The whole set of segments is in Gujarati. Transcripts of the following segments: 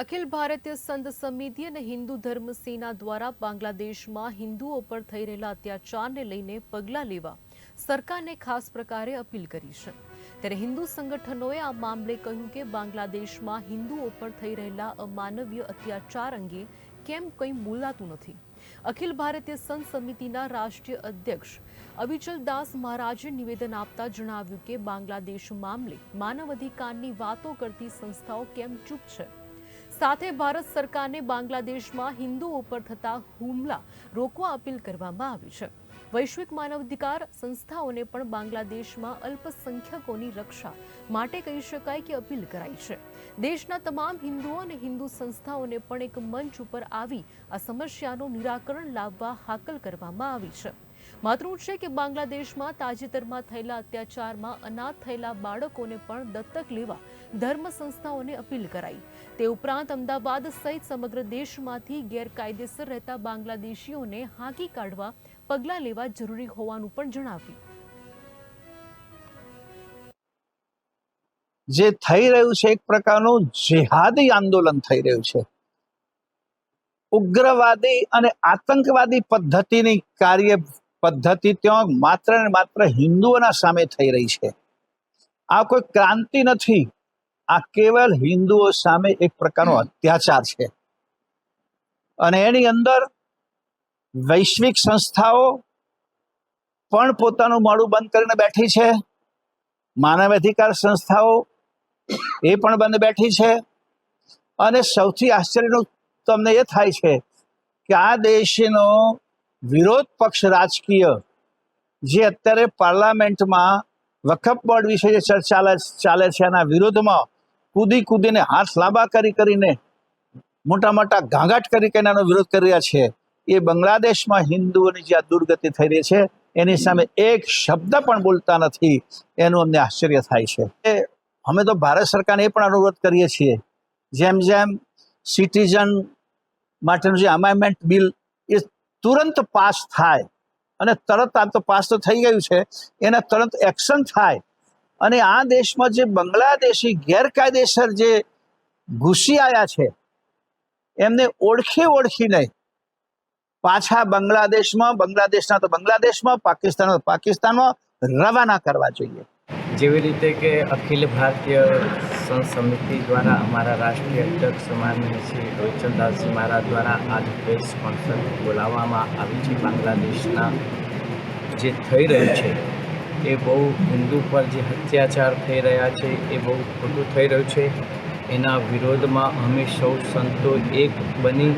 અખિલ ભારતીય સંત સમિતિ અને હિન્દુ ધર્મ સેના દ્વારા બાંગ્લાદેશમાં હિન્દુઓ પર થઈ રહેલા અત્યાચારને લઈને પગલાં લેવા સરકારને ખાસ પ્રકારે અપીલ કરી છે. ત્યારે હિન્દુ સંગઠનોએ આ મામલે કહ્યું કે બાંગ્લાદેશમાં હિન્દુઓ પર થઈ રહેલા અમાનવીય અત્યાચાર અંગે કેમ કંઈ બોલાતું નથી. અખિલ ભારતીય સંત સમિતિના રાષ્ટ્રીય અધ્યક્ષ અવિચલ દાસ મહારાજે નિવેદન આપતા જણાવ્યું કે બાંગ્લાદેશ મામલે માનવ અધિકારની વાતો કરતી સંસ્થાઓ કેમ ચૂપ છે? સાથે ભારત સરકારને બાંગ્લાદેશમાં હિન્દુઓ પર થતા હુમલા રોકવા અપીલ કરવામાં આવી છે. વૈશ્વિક માનવાધિકાર સંસ્થાઓને પણ બાંગ્લાદેશમાં અલ્પસંખ્યકોની રક્ષા માટે કહી શકાય કે અપીલ કરાઈ છે. દેશના તમામ હિન્દુઓ અને હિન્દુ સંસ્થાઓને પણ એક મંચ ઉપર આવી આ સમસ્યાનું નિરાકરણ લાવવા હાકલ કરવામાં આવી છે. મહત્વનું છે કે બાંગ્લાદેશમાં તાજેતરમાં થયેલા અત્યાચારમાં અનાથ થયેલા બાળકોને પણ દત્તક લેવા ધર્મ સંસ્થાઓને અપીલ કરાઈ. તે ઉપરાંત અમદાવાદ સહિત સમગ્ર દેશમાંથી ગેરકાયદેસર રહેતા બાંગ્લાદેશીઓને હાંકી કાઢવા પગલાં લેવા જરૂરી હોવાનું પણ જણાવ્યું. જે થઈ રહ્યું છે એક પ્રકારનું જેહાદી આંદોલન થઈ રહ્યું છે. ઉગ્રવાદી અને આતંકવાદી પદ્ધતિની કાર્ય પદ્ધતિ ત્યાં માત્ર ને માત્ર હિન્દુઓના સામે થઈ રહી છે. આ કોઈ ક્રાંતિ નથી. આ કેવલ હિન્દુઓ સામે એક પ્રકારનો અત્યાચાર છે. અને એની અંદર વૈશ્વિક સંસ્થાઓ પણ પોતાનું મોડું બંધ કરીને બેઠી છે. માનવ અધિકાર સંસ્થાઓ એ પણ બંધ બેઠી છે. અને સૌથી આશ્ચર્યનું તમને એ થાય છે કે આ દેશનો વિરોધ પક્ષ રાજકીય જે અત્યારે પાર્લામેન્ટમાં વખફ બોર્ડ વિશે જે ચર્ચા ચાલે છે, એના વિરોધમાં કૂદી કૂદીને હાથ લાંબા કરી કરીને, મોટા મોટા ઘાંઘાટ કરી કરીને એનો વિરોધ કરી રહ્યા છે. એ બાંગ્લાદેશમાં હિન્દુઓની જે આ દુર્ગતિ થઈ રહી છે, એની સામે એક શબ્દ પણ બોલતા નથી, એનું અમને આશ્ચર્ય થાય છે. એ અમે તો ભારત સરકારને એ પણ અનુરોધ કરીએ છીએ, જેમ જેમ સિટીઝન માટેનું જે અમેન્ડમેન્ટ બિલ એ તુરંત પાસ થાય અને તરત આ તો પાસ તો થઈ ગયું છે, એના તરત એક્શન થાય. અને આ દેશમાં જે બાંગ્લાદેશી ગેરકાયદેસર જે ઘૂસી આવ્યા છે, એમને ઓળખી ઓળખી નહીં. પાછા બાંગ્લાદેશમાં, બાંગ્લાદેશના તો બાંગ્લાદેશમાં પાકિસ્તાન પાકિસ્તાનમાં રવાના કરવા જોઈએ. જેવી રીતે કે અખિલ ભારતીય સંત સમિતિ દ્વારા અમારા રાષ્ટ્રીય અધ્યક્ષ માનનીય શ્રી રોચનદાસજી મહારાજ દ્વારા આજ પ્રેસ કોન્ફરન્સ બોલાવવામાં આવી છે. બાંગ્લાદેશના જે થઈ રહ્યું છે, એ બહુ હિન્દુ પર જે અત્યાચાર થઈ રહ્યા છે, એ બહુ ખોટું થઈ રહ્યું છે. એના વિરોધમાં અમે સૌ સંતો એક બની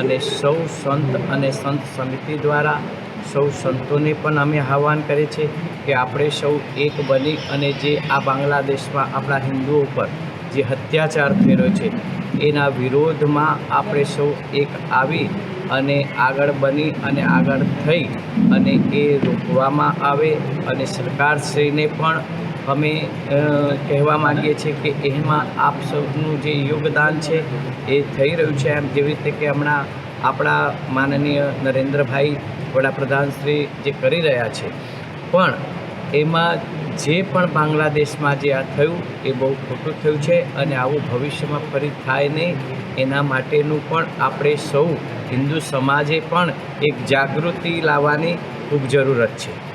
અને સૌ સંત અને સંત સમિતિ દ્વારા સૌ સંતોને પણ અમે આહ્વાન કરીએ છીએ કે આપણે સૌ એક બની અને જે આ બાંગ્લાદેશમાં આપણા હિન્દુઓ પર જે અત્યાચાર થઈ છે, એના વિરોધમાં આપણે સૌ એક આવી અને આગળ બની અને આગળ થઈ અને એ રોકવામાં આવે અને સરકારશ્રીને પણ અમે કહેવા માગીએ છીએ કે એમાં આપ સૌનું જે યોગદાન છે, એ થઈ રહ્યું છે એમ જેવી રીતે કે હમણાં આપણા માનનીય નરેન્દ્રભાઈ વડાપ્રધાન શ્રી જે કરી રહ્યા છે. પણ એમાં જે પણ બાંગ્લાદેશમાં જે આ થયું, એ બહુ ખોટું થયું છે અને આવું ભવિષ્યમાં ફરી થાય નહીં. એના માટેનું પણ આપણે સૌ હિન્દુ સમાજે પણ એક જાગૃતિ લાવવાની ખૂબ જરૂરત છે.